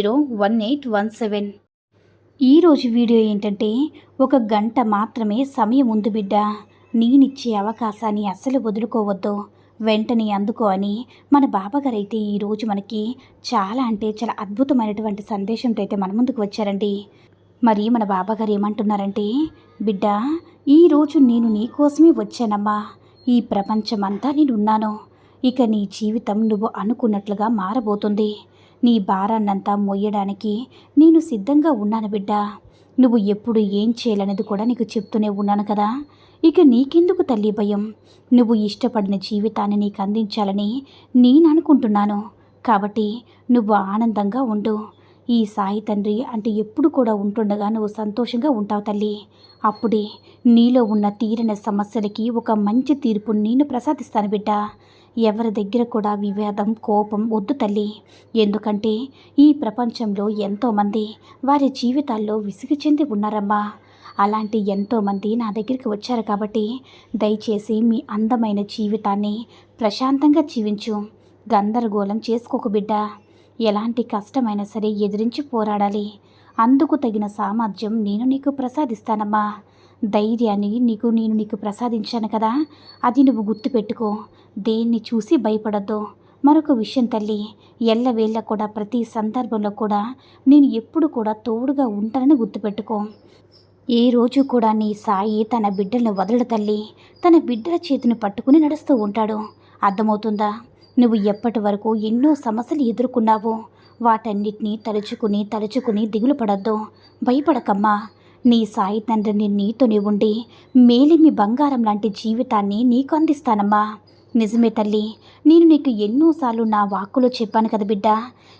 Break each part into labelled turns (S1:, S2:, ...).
S1: zero one eight one seven. ఈరోజు video ఏంటంటే ఒక గంట మాత్రమే సమయం ఉంది బిడ్డ. నేనిచ్చే అవకాశాన్ని అస్సలు వదులుకోవద్దు. వెంటనే అందుకో అని మన బాబాగారు అయితే ఈరోజు మనకి చాలా అంటే చాలా అద్భుతమైనటువంటి సందేశంతో అయితే మన ముందుకు వచ్చారండి. మరి మన బాబాగారు ఏమంటున్నారంటే బిడ్డ ఈరోజు నేను నీకోసమే వచ్చానమ్మా. ఈ ప్రపంచమంతా నేనున్నాను. ఇక నీ జీవితం నువ్వు అనుకున్నట్లుగా మారబోతుంది. నీ భారాన్నంతా మొయ్యడానికి నేను సిద్ధంగా ఉన్నాను బిడ్డ. నువ్వు ఎప్పుడు ఏం చేయాలనేది కూడా నీకు చెప్తూనే ఉన్నాను కదా. ఇక నీకెందుకు తల్లి భయం? నువ్వు ఇష్టపడిన జీవితాన్ని నీకు అందించాలని నేను అనుకుంటున్నాను. కాబట్టి నువ్వు ఆనందంగా ఉండు. ఈ సాయి తండ్రి అంటే ఎప్పుడు కూడా ఉంటుండగా నువ్వు సంతోషంగా ఉంటావు తల్లి. అప్పుడే నీలో ఉన్న తీరిన సమస్యలకి ఒక మంచి తీర్పు నేను ప్రసాదిస్తాను బిడ్డ. ఎవరి దగ్గర కూడా వివాదం కోపం వద్దు తల్లి. ఎందుకంటే ఈ ప్రపంచంలో ఎంతోమంది వారి జీవితాల్లో విసిగి చెంది ఉన్నారమ్మా. అలాంటి ఎంతోమంది నా దగ్గరికి వచ్చారు కాబట్టి దయచేసి మీ అందమైన జీవితాన్ని ప్రశాంతంగా జీవించు. గందరగోళం చేసుకోకు బిడ్డ. ఎలాంటి కష్టమైనా సరే ఎదిరించి పోరాడాలి. అందుకు తగిన సామర్థ్యం నేను నీకు ప్రసాదిస్తానమ్మా. ధైర్యాన్ని నీకు నేను నీకు ప్రసాదించాను కదా. అది నువ్వు గుర్తుపెట్టుకో. దేన్ని చూసి భయపడద్దు. మరొక విషయం తల్లి ఎల్లవేళ్ళ కూడా ప్రతి సందర్భంలో కూడా నేను ఎప్పుడు కూడా తోడుగా ఉంటానని గుర్తుపెట్టుకో. ఏ రోజు కూడా నీ సాయి తన బిడ్డలను వదలడు తల్లి. తన బిడ్డల చేతిని పట్టుకుని నడుస్తూ ఉంటాడు. అర్థమవుతుందా? నువ్వు ఎప్పటి వరకు ఎన్నో సమస్యలు ఎదుర్కొన్నావో వాటన్నిటినీ తలుచుకుని తలుచుకుని దిగులు పడద్దు. భయపడకమ్మా. నీ సాయి తండ్రిని నీతోనే ఉండి మేలిమి బంగారం లాంటి జీవితాన్ని నీకు అందిస్తానమ్మా. నిజమే తల్లి నేను నీకు ఎన్నోసార్లు నా వాక్కులో చెప్పాను కదా బిడ్డ.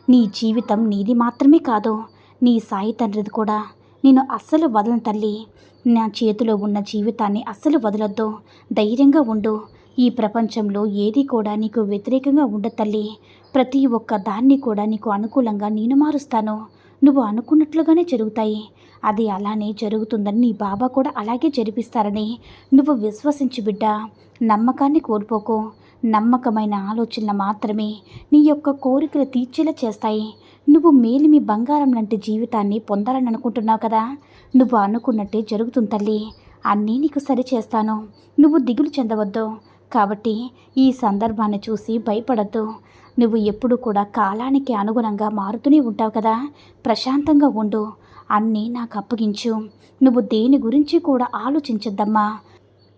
S1: నీ జీవితం నీది మాత్రమే కాదు నీ సాయి తండ్రిది కూడా. నేను అస్సలు వదలను తల్లి. నా చేతిలో ఉన్న జీవితాన్ని అస్సలు వదలొద్దు. ధైర్యంగా ఉండు. ఈ ప్రపంచంలో ఏది కూడా నీకు వ్యతిరేకంగా ఉండదు తల్లి. ప్రతి ఒక్క దాన్ని కూడా నీకు అనుకూలంగా నేను మారుస్తాను. నువ్వు అనుకున్నట్లుగానే జరుగుతాయి. అది అలానే జరుగుతుందని నీ బాబా కూడా అలాగే జరిపిస్తారని నువ్వు విశ్వసించి బిడ్డ. నమ్మకాన్ని కోల్పోకు. నమ్మకమైన ఆలోచనలు మాత్రమే నీ యొక్క కోరికలు తీర్చేలా చేస్తాయి. నువ్వు మేలిమి బంగారం లాంటి జీవితాన్ని పొందాలని అనుకుంటున్నావు కదా? నువ్వు అనుకున్నట్టే జరుగుతుంది తల్లి. అన్నీ నీకు సరి చేస్తాను నువ్వు దిగులు చెందవద్దు. కాబట్టి ఈ సందర్భాన్ని చూసి భయపడద్దు. నువ్వు ఎప్పుడు కూడా కాలానికి అనుగుణంగా మారుతూనే ఉంటావు కదా. ప్రశాంతంగా ఉండు. అన్నీ నాకు అప్పగించు. నువ్వు దేని గురించి కూడా ఆలోచించద్దమ్మా.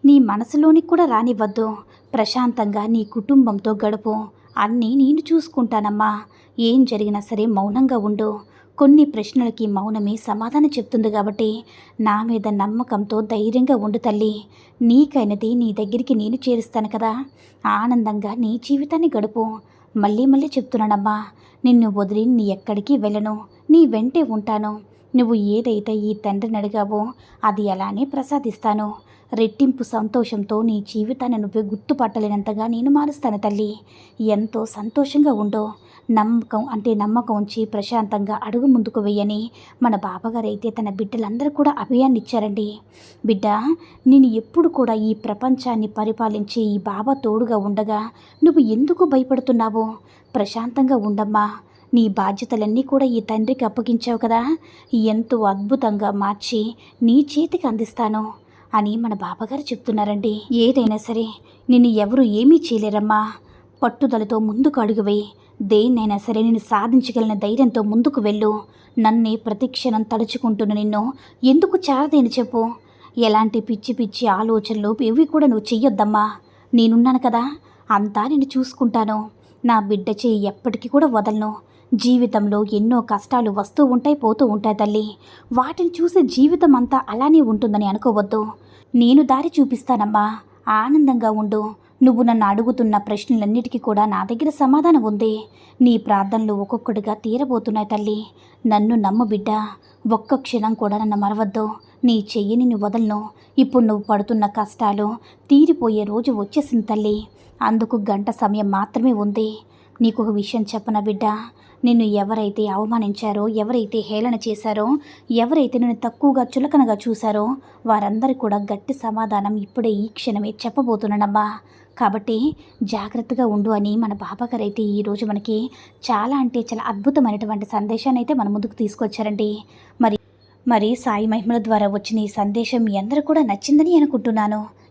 S1: నీ మనసులోనికి కూడా రానివ్వద్దు. ప్రశాంతంగా నీ కుటుంబంతో గడుపు. అన్నీ నేను చూసుకుంటానమ్మా. ఏం జరిగినా సరే మౌనంగా ఉండు. కొన్ని ప్రశ్నలకి మౌనమే సమాధానం చెప్తుంది కాబట్టి నా మీద నమ్మకంతో ధైర్యంగా ఉండు తల్లి. నీకైనది నీ దగ్గరికి నేను చేరుస్తాను కదా. ఆనందంగా నీ జీవితాన్ని గడుపు. మళ్ళీ మళ్ళీ చెప్తున్నానమ్మా నిన్ను వదిలి నీ ఎక్కడికి వెళ్ళను. నీ వెంటే ఉంటాను. నువ్వు ఏదైతే ఈ తండ్రిని అడిగావో అది అలానే ప్రసాదిస్తాను. రెట్టింపు సంతోషంతో నీ జీవితాన్ని నువ్వే గుర్తుపట్టలేనంతగా నేను మారుస్తాను తల్లి. ఎంతో సంతోషంగా ఉండో. నమ్మకం అంటే నమ్మకం ఉంచి ప్రశాంతంగా అడుగు ముందుకు వెయ్యని మన బాబాగారు అయితే తన బిడ్డలందరూ కూడా అభయాన్ని ఇచ్చారండి బిడ్డ నేను ఎప్పుడు కూడా ఈ ప్రపంచాన్ని పరిపాలించి ఈ బాబా తోడుగా ఉండగా నువ్వు ఎందుకు భయపడుతున్నావు? ప్రశాంతంగా ఉండమ్మా. నీ బాధ్యతలన్నీ కూడా ఈ తండ్రికి అప్పగించావు కదా. ఎంతో అద్భుతంగా మార్చి నీ చేతికి అందిస్తాను అని మన బాబాగారు చెప్తున్నారండి. ఏదైనా సరే నిన్ను ఎవరు ఏమీ చేయలేరమ్మా. పట్టుదలతో ముందుకు అడుగువే దేన్నైనా సరే నేను సాధించగలిగిన ధైర్యంతో ముందుకు వెళ్ళు. నన్నే ప్రతిక్షణం తలుచుకుంటున్న నిన్ను ఎందుకు చారదేని చెప్పు. ఎలాంటి పిచ్చి పిచ్చి ఆలోచనలు ఇవి కూడా నువ్వు చెయ్యొద్దమ్మా. నేనున్నాను కదా అంతా నేను చూసుకుంటాను. నా బిడ్డ చేయి ఎప్పటికీ కూడా వదలను. జీవితంలో ఎన్నో కష్టాలు వస్తూ ఉంటాయి పోతూ ఉంటాయి తల్లి. వాటిని చూసే జీవితం అంతా అలానే ఉంటుందని అనుకోవద్దు. నేను దారి చూపిస్తానమ్మా. ఆనందంగా ఉండు. నువ్వు నన్ను అడుగుతున్న ప్రశ్నలన్నిటికీ కూడా నా దగ్గర సమాధానం ఉంది. నీ ప్రార్థనలు ఒక్కొక్కటిగా తీరబోతున్నాయి తల్లి. నన్ను నమ్ము బిడ్డ. ఒక్క క్షణం కూడా నన్ను మరవద్దు. నీ చెయ్యిని నువ్వు వదలను. ఇప్పుడు నువ్వు పడుతున్న కష్టాలు తీరిపోయే రోజు వచ్చేసింది తల్లి. అందుకు గంట సమయం మాత్రమే ఉంది. నీకు ఒక విషయం చెప్పన బిడ్డ? నిన్ను ఎవరైతే అవమానించారో ఎవరైతే హేళన చేశారో ఎవరైతే నిన్ను తక్కువగా చులకనగా చూశారో వారందరికీ కూడా గట్టి సమాధానం ఇప్పుడే ఈ క్షణమే చెప్పబోతున్నానమ్మా. కాబట్టి జాగ్రత్తగా ఉండు అని మన బాబాగారు అయితే ఈరోజు మనకి చాలా అంటే చాలా అద్భుతమైనటువంటి సందేశాన్ని అయితే మన ముందుకు తీసుకొచ్చారండి. మరి మరి సాయి మహిమల ద్వారా వచ్చిన ఈ సందేశం మీ అందరూ కూడా నచ్చిందని అనుకుంటున్నాను.